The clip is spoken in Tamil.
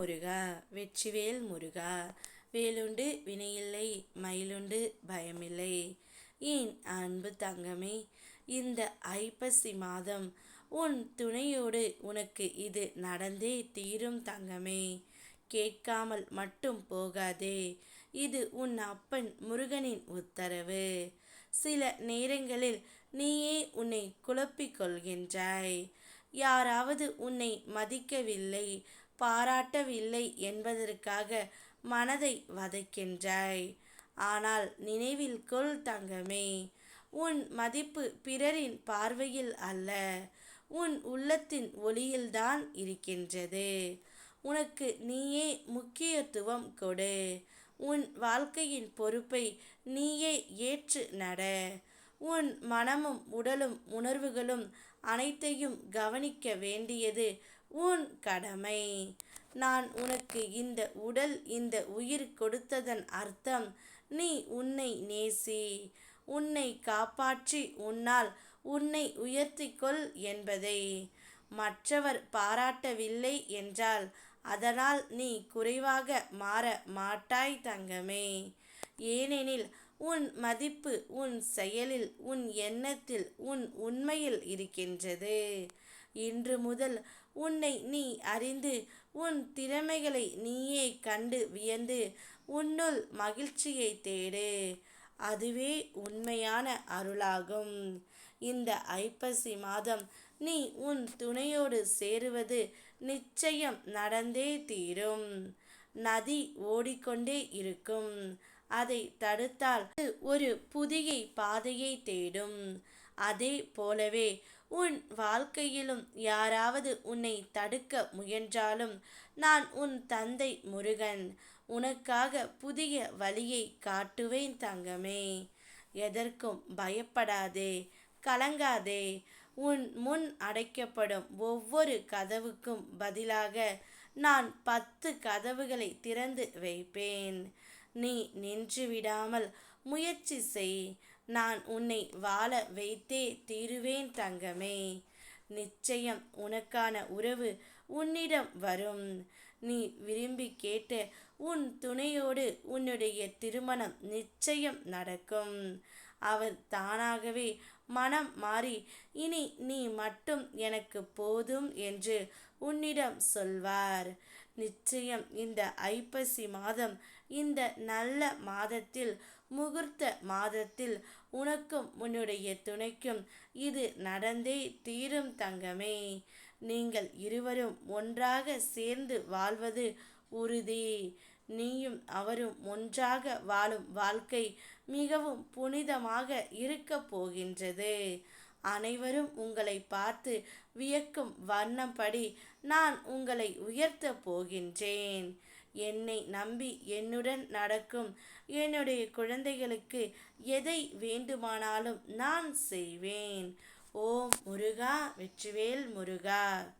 முருகா வெற்றிவேல் முருகா வேலுண்டு வினையில்லை மயிலுண்டு பயமில்லை. ஏன் அன்பு தங்கமே இந்த ஐப்பசி மாதம் உன் துணையோடு உனக்கு இது நடந்தே தீரும் தங்கமே. கேட்காமல் மட்டும் போகாதே இது உன் அப்பன் முருகனின் உத்தரவு. சில நேரங்களில் நீயே உன்னை குழப்பிக் கொள்கின்றாய். யாராவது உன்னை மதிக்கவில்லை பாராட்டவில்லை என்பதற்காக மனதை வதைக்கின்றாய். ஆனால் நினைவில் கொள் தங்கமே உன் மதிப்பு பிறரின் பார்வையில் அல்ல உன் உள்ளத்தின் ஒளியில்தான் இருக்கின்றது. உனக்கு நீயே முக்கியத்துவம் கொடு. உன் வாழ்க்கையின் பொறுப்பை நீயே ஏற்று நட. உன் மனமும் உடலும் உணர்வுகளும் அனைத்தையும் கவனிக்க வேண்டியது உன் கடமை. நான் உனக்கு இந்த உடல் இந்த உயிர் கொடுத்ததன் அர்த்தம் நீ உன்னை நேசி. உன்னை காப்பாற்றி உன்னால் உன்னை உயர்த்திக்கொள் என்பதை. மற்றவர் பாராட்டவில்லை என்றால் அதனால் நீ குறைவாக மாற மாட்டாய் தங்கமே. ஏனெனில் உன் மதிப்பு உன் செயலில் உன் எண்ணத்தில் உன் உண்மையில் இருக்கின்றது. இன்று முதல் உன்னை நீ அறிந்து உன் திறமைகளை நீயே கண்டு வியந்து உன்னுள் மகிழ்ச்சியை தேடு. அதுவே உண்மையான அருளாகும். இந்த ஐப்பசி மாதம் நீ உன் துணையோடு சேருவது நிச்சயம் நடந்தே தீரும். நதி ஓடிக்கொண்டே இருக்கும். அதை தடுத்தால் ஒரு புதிய பாதையை தேடும். அதே போலவே உன் வாழ்க்கையிலும் யாராவது உன்னை தடுக்க முயன்றாலும் நான் உன் தந்தை முருகன். உனக்காக புதிய வழியை காட்டுவேன் தங்கமே. எதற்கும் பயப்படாதே கலங்காதே. உன் முன் அடைக்கப்படும் ஒவ்வொரு கதவுக்கும் பதிலாக நான் பத்து கதவுகளை திறந்து வைப்பேன். நீ நின்று விடாமல் முயற்சி செய். நான் உன்னை வாழ வைத்தே தீருவேன் தங்கமே. நிச்சயம் உனக்கான உறவு உன்னிடம் வரும். நீ விரும்பி கேட்டு உன் துணையோடு உன்னுடைய திருமணம் நிச்சயம் நடக்கும். அவர் தானாகவே மனம் மாறி இனி நீ மட்டும் எனக்கு போதும் என்று உன்னிடம் சொல்வார். நிச்சயம் இந்த ஐப்பசி மாதம் இந்த நல்ல மாதத்தில் முகூர்த்த மாதத்தில் உனக்கும் உன்னுடைய துணைக்கும். இது நடந்தே தீரும் தங்கமே. நீங்கள் இருவரும் ஒன்றாக சேர்ந்து வாழ்வது உறுதி. நீயும் அவரும் ஒன்றாக வாழும் வாழ்க்கை மிகவும் புனிதமாக இருக்கப் போகின்றது. அனைவரும் உங்களை பார்த்து வியக்கும் வண்ணப்படி நான் உங்களை உயர்த்தப் போகின்றேன். என்னை நம்பி என்னுடன் நடக்கும். என்னுடைய குழந்தைகளுக்கு எதை வேண்டுமானாலும் நான் செய்வேன். ஓம் முருகா வெற்றிவேல் முருகா.